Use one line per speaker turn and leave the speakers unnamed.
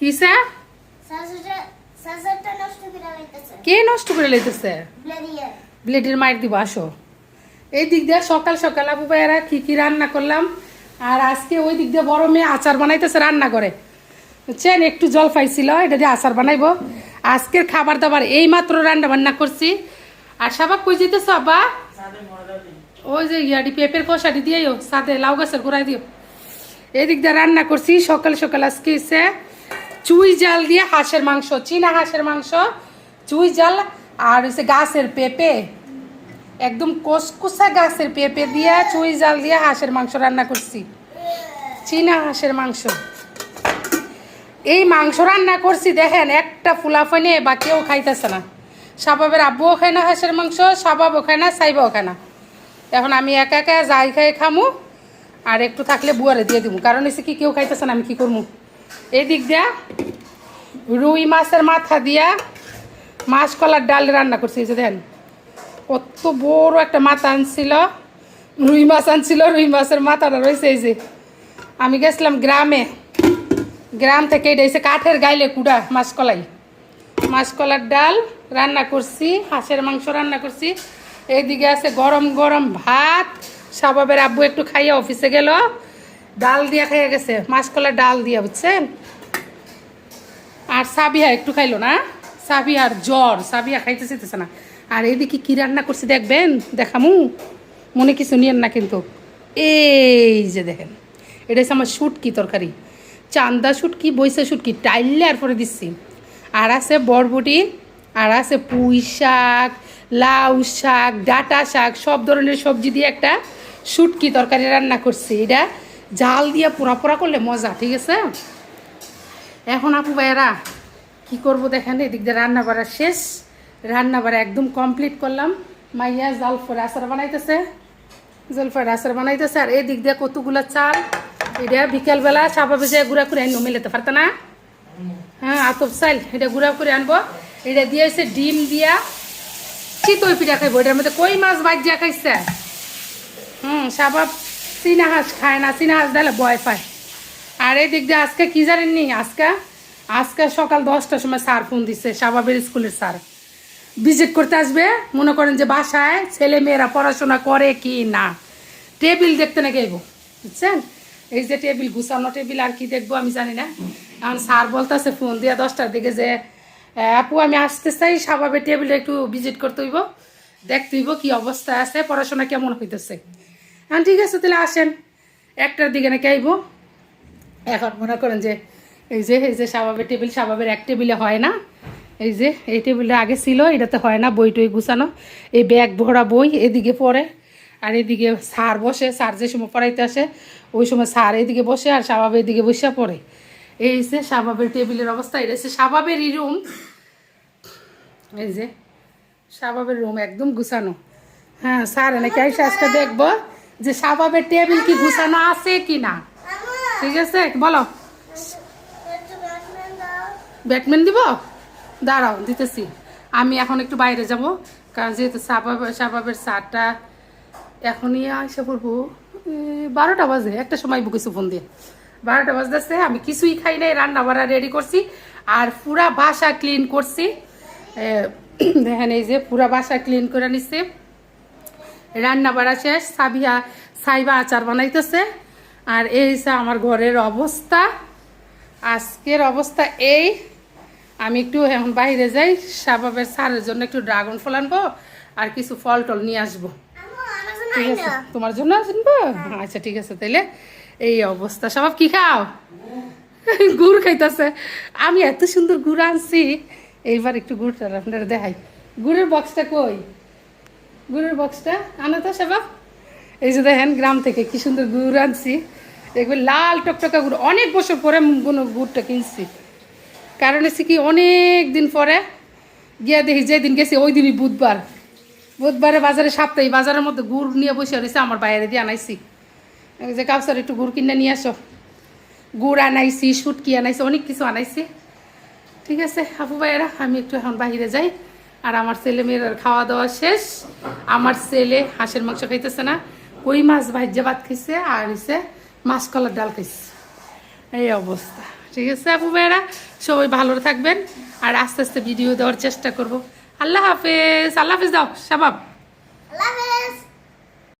কিসে
সাসারটা নষ্ট করে লাইতেছে।
কে নষ্ট করে লইতেছে? ব্লেডের মায়ের দিব আসো। এই দিক দিয়ে সকাল সকাল আবু ভাইয়েরা কি কি রান্না করলাম আর আজকে ওই দিক দিয়ে বড় মেয়ে আচার বানাইতেছে রান্না করে। বুঝছেন? একটু জল পাইছিল এটা দিয়ে আচার বানাইবো। আজকের খাবার দাবার এই মাত্র রান্না বান্না করছি। আর সাবাক কই যেতেছ আব্বা ওই যে ইয়াডি পেঁপের কষাটি দিয়েও সাথে লাউ গাছের গোড়ায় দিও এদিক দিয়ে রান্না করছি সকাল সকাল আজকে এসে চুই জাল দিয়ে হাঁসের মাংস, চীনা হাঁসের মাংস, চুই জাল আর হচ্ছে গাছের পেঁপে। একদম কসকসা গাছের পেঁপে দিয়ে চুই জাল দিয়ে হাঁসের মাংস রান্না করছি। চীনা হাঁসের মাংস। এই মাংস রান্না করছি, দেখেন একটা ফুলাফানে বা কেউ খাইতেছে না। সাবাবের আব্বুও খায় না হাঁসের মাংস সাবাবও খায় না, সাইবাও খায় না। এখন আমি একা একা যাই খাই খামু, আর একটু থাকলে বুয়ারে দিয়ে দিব কারণ এসে কি, কেউ খাইতেছে না, আমি কি করব এই দিক দিয়া রুই মাছের মাথা দিয়া মাছ কলার ডাল রান্না করছি যে দেখেন কত বড় একটা মাথা আনছিল, রুই মাছ আনছিল, রুই মাছের মাথাটা রয়েছে, এই যে। আমি গেছিলাম গ্রামে, গ্রাম থেকে এটা হচ্ছে কাঠের গাইলে কুড়া মাছকলাই। মাছকলার ডাল রান্না করছি, হাঁসের মাংস রান্না করছি। এইদিকে আছে গরম গরম ভাত সাবাবের আব্বু একটু খাইয়া অফিসে গেল ডাল দিয়া খাইয়া গেছে। মাছকলার ডাল দিয়া বুঝছেন আর সাবিয়া একটু খাইলো না? সাবিয়ার জ্বর সাবিয়া খাইতে চাইতেছে না। আর এইদিকে কি রান্না করছি দেখবেন? দেখামু। মনে কিছু নিয়েন না কিন্তু। এই যে দেখেন, এটা হচ্ছে আমার শুটকি তরকারি। চান্দা শুটকি, বৈশা শুটকি টাইললে আর পরে দিচ্ছি। আর আছে বরবটি, আর আছে পুঁই শাক, লাউ শাক, ডাটা শাক, সব ধরনের সবজি দিয়ে একটা শুটকি তরকারি রান্না করছি। এটা জাল দিয়ে পোড়া পোড়া করলে মজা, ঠিক আছে? এখন আপু ভাইয়েরা, কি করব দেখেন, এদিক দিয়ে রান্না বাড়া শেষ। রান্না বাড়া একদম কমপ্লিট করলাম। মাইয়া জলফর আচার বানাইতেছে জলফর আচার বানাইতেছে, আর এদিক দিয়ে কতগুলো চাল, এটা বিকেলবেলা সাবা ভেজে গুঁড়া করে আনব, মিলাতে পারত না? হ্যাঁ আতপ চাল, এটা গুঁড়া করে আনব। এটা দিয়েছে ডিম দিয়া চিতই পিঠা খাইবো, এটার মধ্যে কই মাছ বাজিয়া খাইছে? হুম, সাবাব চীনা হাঁস খায় না চীনা হাঁস দিলে ভয় পায়। আর এই দিক দিয়ে আজকে কি জানেননি? আজকে আজকে সকাল দশটার সময় স্যার ফোন দিচ্ছে সাবাবের স্কুলের স্যার। ভিজিট করতে আসবে, মনে করেন যে বাসায় ছেলে মেয়েরা পড়াশোনা করে কি না। টেবিল দেখতে না গেব বুঝছেন? এই যে টেবিল গুছানো টেবিল আর কি দেখব আমি জানি না। কারণ স্যার বলতেছে ফোন দিয়ে দশটার দিকে যে আপু, আমি আসতে চাই, স্বাভাবিক টেবিলে একটু ভিজিট করতে হইব। দেখতে হইব কি অবস্থা আছে, পড়াশোনা কেমন হইতেছে? হ্যাঁ ঠিক আছে, তাহলে আসেন। একটার দিকে নাকি আইব। এখন মনে করেন যে, এই যে এই যে স্বাভাবিক টেবিল স্বাভাবিক এক টেবিলে হয় না। এই যে, এই টেবিলটা আগে ছিল, এটাতে হয় না, বই টই গুছানো। এই ব্যাগ ভরা বই এদিকে পড়ে, আর এদিকে স্যার বসে, স্যার যে সময় পড়াইতে আসে, ওই সময় স্যার এদিকে বসে আর স্বাভাবিক এদিকে বসে পড়ে। এই যে স্বাভাবিক টেবিলের অবস্থা, এটা হচ্ছে স্বাভাবিকই রুম। এই যে স্বাভাবিক রুম একদম গুছানো। হ্যাঁ স্যার নাকি আজকে দেখব? যে স্বাভাবিক টেবিল কি গুছানো আছে কি না? ঠিক আছে? বলো। ব্যাটম্যান দিব? দাঁড়াও, দিতেছি। আমি এখন একটু বাইরে যাব, কারণ যেহেতু সাবাব সাবাবের চারটা এখনই এসে পড়ব বারোটা বাজে, একটা সময় কিছু ফোন দিয়ে। বারোটা বাজতেছে, আমি কিছুই খাই নাই রান্না বাড়া রেডি করছি, আর পুরা বাসা ক্লিন করছি। দেখেন এই যে পুরা বাসা ক্লিন করে নিচ্ছি রান্না বাড়া শেষ সাবিয়া সাইবা আচার বানাইতেছে। আর এই যে আমার ঘরের অবস্থা। আজকের অবস্থা এই। আমি একটু এখন বাইরে যাই সাবাবের সারের জন্য একটু ড্রাগন ফল আনব আর কিছু ফল টল নিয়ে আসব। ঠিক আছে তোমার জন্য আনব? আচ্ছা ঠিক আছে তাইলে এই অবস্থা। সবাব কি খাও? গুড় খাইতেছে। আমি এত সুন্দর গুড় আনছি। এইবার একটু গুড়টা আপনারা দেখাই। গুড়ের বক্সটা কই? গুড়ের বক্সটা আনো তো সেবা। এই যে দেখেন, গ্রাম থেকে কি সুন্দর গুড় আনছি। দেখবেন লাল টকটকা গুড়। অনেক বছর পরে কোনো গুড়টা কিনছি। কারণ হচ্ছে কি, অনেক দিন পরে গিয়া দেখি, যেদিন গেছি, ওই দিনই বুধবার। বুধবারে বাজারে, সাপ্তাহিক বাজারের মধ্যে গুড় নিয়ে বসে রয়েছে, আমার বাইরে দিয়ে আনাইছি। যে কাউসার একটু গুড় কিনে নিয়ে আসো। গুড় আনাইছি সুটকি আনাইছি, অনেক কিছু আনাইছি। ঠিক আছে, আপু ভাইয়েরা, আমি একটু এখন বাহিরে যাই। আর আমার ছেলে মেয়ের খাওয়া দাওয়া শেষ। আমার ছেলে হাঁসের মাংস খাইতেছে না। কই মাছ ভাজ্যা ভাত খাইছে আর হচ্ছে মাছ কলার ডাল খাইছে। এই অবস্থা। ঠিক আছে, আপু ভাইয়েরা? সবাই ভালো থাকবেন। আর আস্তে আস্তে ভিডিও দেওয়ার চেষ্টা করব। আল্লাহ হাফেজ। আল্লাহ হাফেজ দাও সাবাব
আল্লাহ